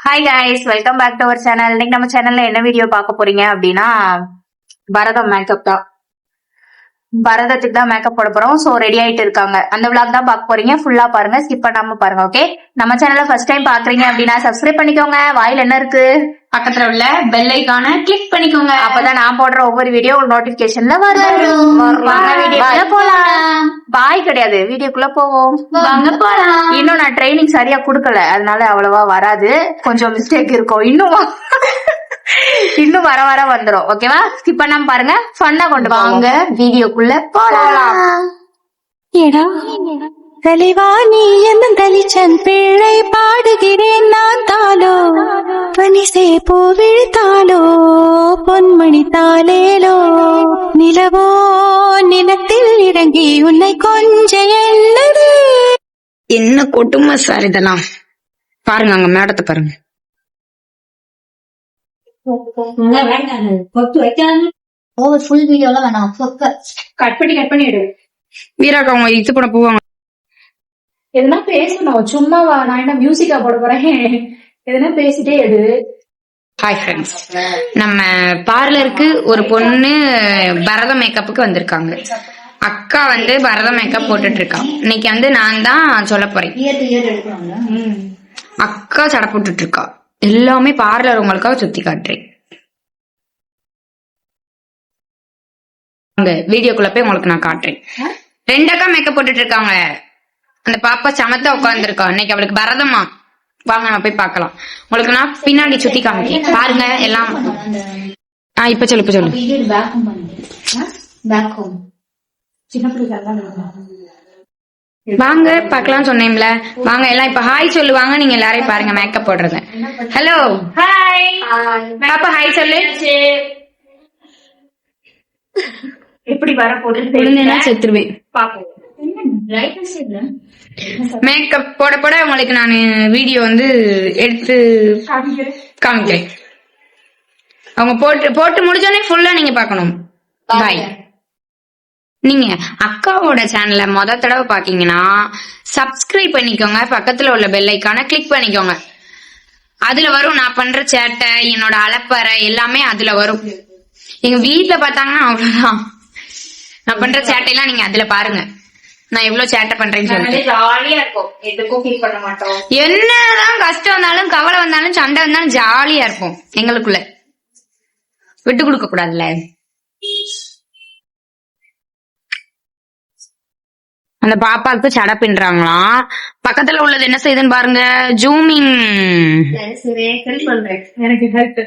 Hi guys welcome back to our channel இன்னைக்கு நம்ம சேனல்ல என்ன வீடியோ பார்க்க போறீங்க அப்படின்னா பரதம் மேக்கப் தான். பரதத்துக்கு தான் மேக்கப் போட போறோம். சோ ரெடி ஆயிட்டு இருக்காங்க. அந்த விளாக் தான் பார்க்க போறீங்க. ஃபுல்லா பாருங்க. ஸ்கிப் பண்ணாம பாருங்க ஓகே நம்ம சேனலை ஃபர்ஸ்ட் டைம் பாக்குறீங்க அப்படின்னா சப்ஸ்கிரைப் பண்ணிக்கோங்க. வாயில் என்ன இருக்கு? பக்கத்துல உள்ள பெல் ஐக்கான கிளிக் பண்ணிக்கோங்க. அப்பதான் நான் போடுற ஒவ்வொரு வீடியோ நோட்டிபிகேஷன்ல வரும். போலாம். பாய் கிடையாது. வீடியோக்குள்ள போவோம். இன்னும் நான் ட்ரைனிங் சரியா குடுக்கல. அதனால அவ்வளவா வராது. கொஞ்சம் மிஸ்டேக் இருக்கும். இன்னும் இன்னும் வர வர வந்துரும். ஓகேவா ஸ்கிப் பண்ணாம பாருங்க. ஃபன்னா கொண்டு வாங்க வீடியோக்குள்ள போலாம். எடா தலைவா நீ என்னும் தலிச்சன் பிள்ளை பாடுகிறேன் நான் தாளோ. பனிசே பூவிழித்தாளோ பொன்மணி தாளேலோ. நிலவோ நிலத்தில் இறங்கி உன்னை கொஞ்ச என்னது என்ன கொட்டுமா சார் இதெல்லாம்? பாருங்க அங்க மேடத்தை பாருங்க. ஓவர் ஃபுல் வீடியோலாம் வேணாம். கட் பண்ணி கட் பண்ணி எடு. வீராக்கா அவங்க இது பண்ண போவாங்க. எதுனா பேசணும். சும்மா வா நான் என்ன மியூசிக்கா போட போறேன்? எதுனா பேசிட்டே எடு. ஹாய் ஃப்ரெண்ட்ஸ் நம்ம பார்லருக்கு ஒரு பொண்ணு பரத மேக்கப்புக்கு வந்திருக்காங்க. அக்கா வந்து பரத மேக்கப் போட்டுட்டு இருக்கா இன்னைக்கு வந்து நான் தான் சொல்ல போறேன். அக்கா சடை போட்டுட்டு இருக்கா எல்லாமே பார்லர் உங்களுக்காக சுத்தி காட்டுறேன். வீடியோக்குள்ள போய் உங்களுக்கு நான் காட்டுறேன். ரெண்டு அக்கா மேக்கப் போட்டுட்டு இருக்காங்க. அந்த பாப்பா சமத்தா உட்காந்துருக்கா இன்னைக்கு அவளுக்கு பரதமா வாங்க நான் போய் பார்க்கலாம். உங்களுக்கு நான் பின்னாடி சுத்தி காமிக்கிறேன். பாருங்க எல்லாம். ஆ இப்ப சொல்லு இப்ப சொல்லு இது பேக் ஹோம் பண்ணுங்க பேக் ஹோம் சின்ன பிள்ளைங்க வாங்க பார்க்கலாம் சொன்னேன்ல. வாங்க எல்லாம் இப்ப ஹாய் சொல்லுவாங்க. நீங்க எல்லாரையும் பாருங்க மேக்கப் போடுறத. ஹலோ ஹாய் பாப்பா ஹாய் சொல்லு. எப்படி வர போட்டு செத்துருவேன் மேக்கப் போட போட உங்களுக்கு நான் வீடியோ வந்து எடுத்து காமிக்கிறேன். அவங்க போட்டு போட்டு முடிச்சோடனே ஃபுல்லா நீங்க பார்க்கணும். பாய் நீங்க அக்காவோட சேனலை முத தடவை பாக்கீங்கன்னா சப்ஸ்கிரைப் பண்ணிக்கோங்க. பக்கத்துல உள்ள பெல் ஐக்கான கிளிக் பண்ணிக்கோங்க. அதுல வரும் நான் பண்ற சேட்டை என்னோட அலப்பறை எல்லாமே அதுல வரும். எங்க வீட்ல பார்த்தாங்கன்னா அவ்வளவுதான். நான் பண்ற சேட்டையெல்லாம் நீங்க அதுல பாருங்க. நான் எவ்வளவு சேட்டை பண்றேன்னு சொல்லிட்டு. என்னதான் கஷ்டம் வந்தாலும் கவலை வந்தாலும் சண்டை வந்தாலும் ஜாலியா இருப்போம். எங்களுக்குள்ள. விட்டு கொடுக்க கூடாதுல்ல. அந்த பாப்பாவுக்கு சடை பின்றாங்களாம் பக்கத்துல உள்ளது என்ன செய்யுதுன்னு பாருங்க. ஜூமிங். எனக்கு ஹெல்ப்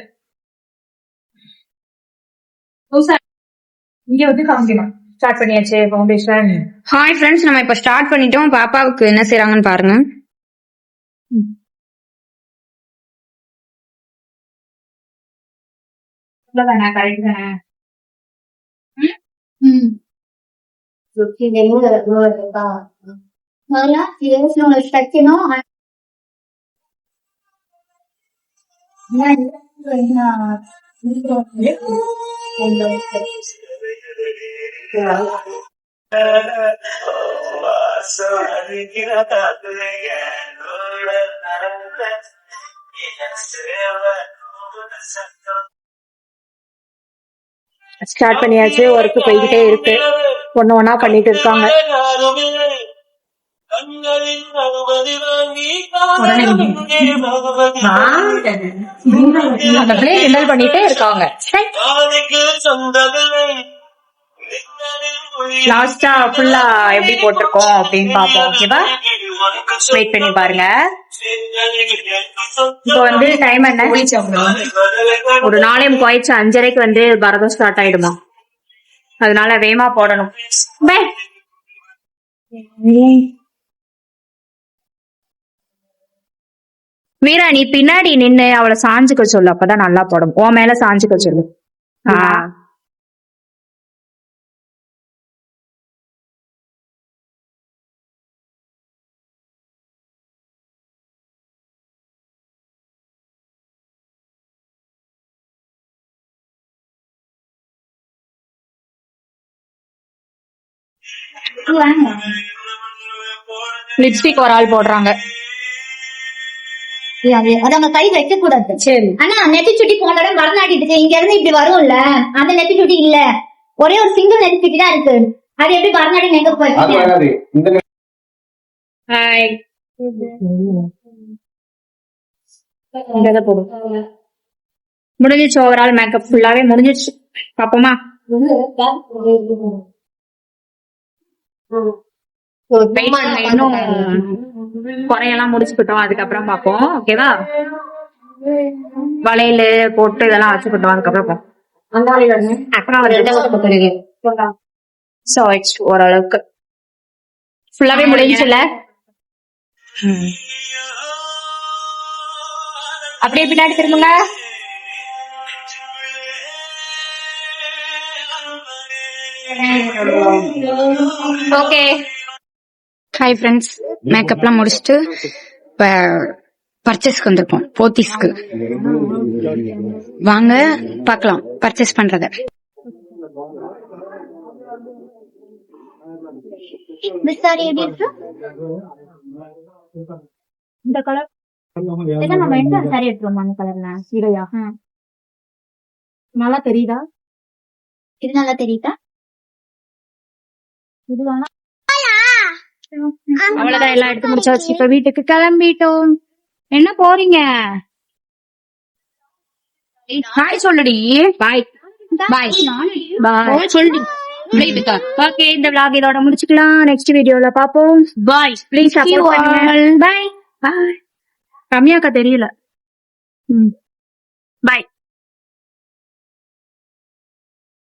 இங்க வந்து காமிக்கணும். ஸ்டார்ட் பண்ணியாச்சு ஃபவுண்டேஷன் ஹாய் ஃப்ரெண்ட்ஸ் நம்ம இப்ப ஸ்டார்ட் பண்ணிட்டோம். பாப்பாவுக்கு என்ன செய்றாங்கன்னு பாருங்க. கரெக்ட் தானே? ம். ஓகே இது உங்களுக்கு தைக்கணும் ஸ்டார்ட் பண்ணியாச்சு ஒர்க் போய்கிட்டே இருக்கு. ஒண்ணு ஒண்ணா பண்ணிட்டு இருக்காங்க. கிண்டல் பண்ணிட்டே இருக்காங்க. லாஸ்டா ஃபுல்லா எப்படி போட்டிருக்கோம் அப்படின்னு பாப்போம் ஓகேவா வெயிட் பண்ணி பாருங்க. இப்போ வந்து டைம் என்ன? ஒரு நாளே முக்காயிடுச்சு அஞ்சரைக்கு வந்து பரதம் ஸ்டார்ட் ஆயிடுமா? அதனால வேகமா போடணும். பை. வீரா நீ பின்னாடி நின்னு அவளை சாஞ்சுக்க சொல்லு. அப்பதான் நல்லா போடும். உன் மேல சாஞ்சுக்க சொல்லு. ஆ. லிப்ஸ்டிக் ஒரு ஆள் போடுறாங்க. அது அவங்க கை வைக்க கூடாது சரி. ஆனா நெத்தி சுட்டி போன தடவை பரதநாட்டியத்துக்கு இங்க இருந்து இப்படி வரும்ல? அந்த நெத்தி சுட்டி இல்ல. ஒரே ஒரு சிங்கிள் தான் இருக்கு. அது எப்படி பரதநாட்டியம் வராது. இந்த ஹாய் முடிஞ்சிச்சு ஓவரால் மேக்கப் ஃபுல்லாவே முடிஞ்சிச்சு. பாப்போமா? இன்னும் குறையெல்லாம் முடிச்சுக்கிட்டோம். அதுக்கப்புறம் பார்ப்போம். ஓகேவா வளையல் போட்டு இதெல்லாம் வச்சுக்கிட்டோம் அதுக்கப்புறம் அப்புறம் சோ இட்ஸ் ஓரளவுக்கு ஃபுல்லாவே முடிஞ்சுல அப்படியே பின்னாடி திரும்புங்க. ஓகே ஹாய் ஃப்ரெண்ட்ஸ் மேக்கப்லாம் முடிச்சுட்டு இப்போ பர்ச்சேஸ்க்கு வந்திருக்கோம் போத்தீஸ்க்கு. வாங்க பார்க்கலாம். பர்ச்சேஸ் பண்றத. மிஸ் சாரி எப்படி இருக்கு? இந்த கலர் நம்ம எந்த சாரி எடுத்துருவோம்? அந்த கலர்ல இதையா? நல்லா தெரியுதா? இது நல்லா தெரியுதா? அவ்வளவுதான் எல்லாம் எடுத்து முடிச்சாச்சு. இப்ப வீட்டுக்கு கிளம்பிட்டோம். என்ன போறீங்க? ஹாய் சொல்லுடி. பாய். பாய். பாய். சொல்லுடி. ஓகே இந்த vlog இதோட முடிச்சுக்கலாம். நெக்ஸ்ட் வீடியோல பாப்போம் பாய் ப்ளீஸ் சப்போர்ட் பண்ணுங்க. பாய் பாய் ரம்யாக்கா தெரியல. பாய்